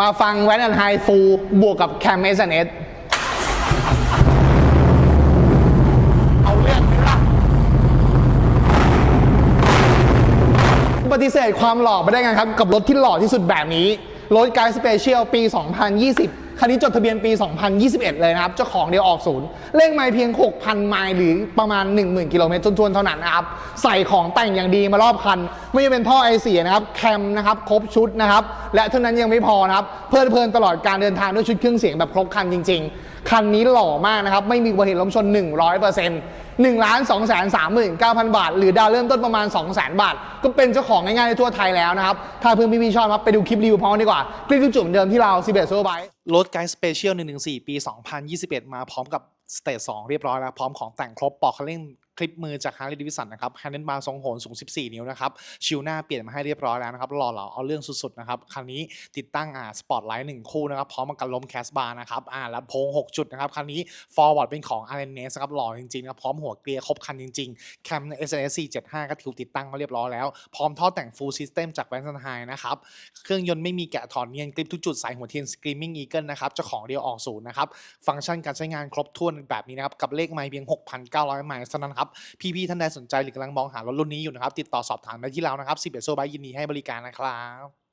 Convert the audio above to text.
มาฟังแวนแอนไฮฟูบวกกับแคมเอสเอสเอาเรื่องไหมล่ะปฏิเสธความหล่อไม่ได้ไงครับ กับรถที่หล่อที่สุดแบบนี้ รถกายสเปเชียลปี 2020 คันนี้จดทะเบียนปี 2021 เลยนะครับ เจ้าของเดียวออกศูนย์เลขไมล์เพียง 6,000 ไมล์หรือประมาณ 10,000 กิโลเมตรทวนๆเท่านั้นนะครับ ใส่ของแต่งอย่างดีมารอบคัน ไม่ว่เป็นท่อไอเสียนะครับ แคมนะครับ ครบชุดนะครับ และเท่านั้นยังไม่พอนะครับ เพลิดเพลินตลอดการเดินทางด้วยชุดเครื่องเสียงแบบครบคันจริง ๆ คันนี้หล่อมากนะครับ ไม่มีอุบัติเหตุล้มชน 100% 1ล้าน2 3 3 9 0 0 บาท หรือดาวเริ่มต้นประมาณ 2 0 0 0 0 0 บาท ก็เป็นเจ้าของง่ายๆในทั่วไทยแล้วนะครับ ถ้าเพื่อนพี่ๆชอบครับไปดูคลิปรีวิวพร้อมดีกว่ากลิปทุกจุดเหมือนเดิมที่เราซีเบสโซไบรถไกด์สเปเชียล114 ปี 2021 มาพร้อมกับสเตจ2เรียบร้อยแล้ว พร้อมของแต่งครบปอกคันเร่ง คลิปมือจาก Harley Davidson นะครับแฮนเดิลบาร์ทรงโหนสูง 14 นิ้วนะครับ ชิวหน้าเปลี่ยนมาให้เรียบร้อยแล้วนะครับ หล่อเหลาเอาเรื่องสุดๆนะครับ คันนี้ติดตั้งอ่าสปอตไลท์หนึ่งคู่นะครับ พร้อมกับกันลมแคสบาร์นะครับ อ่าแล้วโพง 6 จุดนะครับ คันนี้ forward เป็นของ r n s นะครับ หล่อจริงๆนะครับ พร้อมหัวเกลียร์ครบคันจริงๆ แคม SNS 475ก็ถูกติดตั้งมาเรียบร้อยแล้ว พร้อมท่อแต่ง full system จากแวนซันไฮนะครับ เครื่องยนต์ไม่มีแกะถอนเนียนกริปทุกจุดสายหัวเทียน Screaming Eagle นะครับเจ้าของเดียวออกศูนย์นะครับฟังก์ชันการใช้งานครบถ้วนแบบนี้นะครับกับเลขไมล์เพียง 6,900ไมล์เท่านั้นครับพี่ๆท่านใดสนใจหรือกำลังมองหารถรุ่นนี้อยู่นะครับ ติดต่อสอบถามได้ที่เรานะครับ11โซบายยินดีให้บริการนะครับ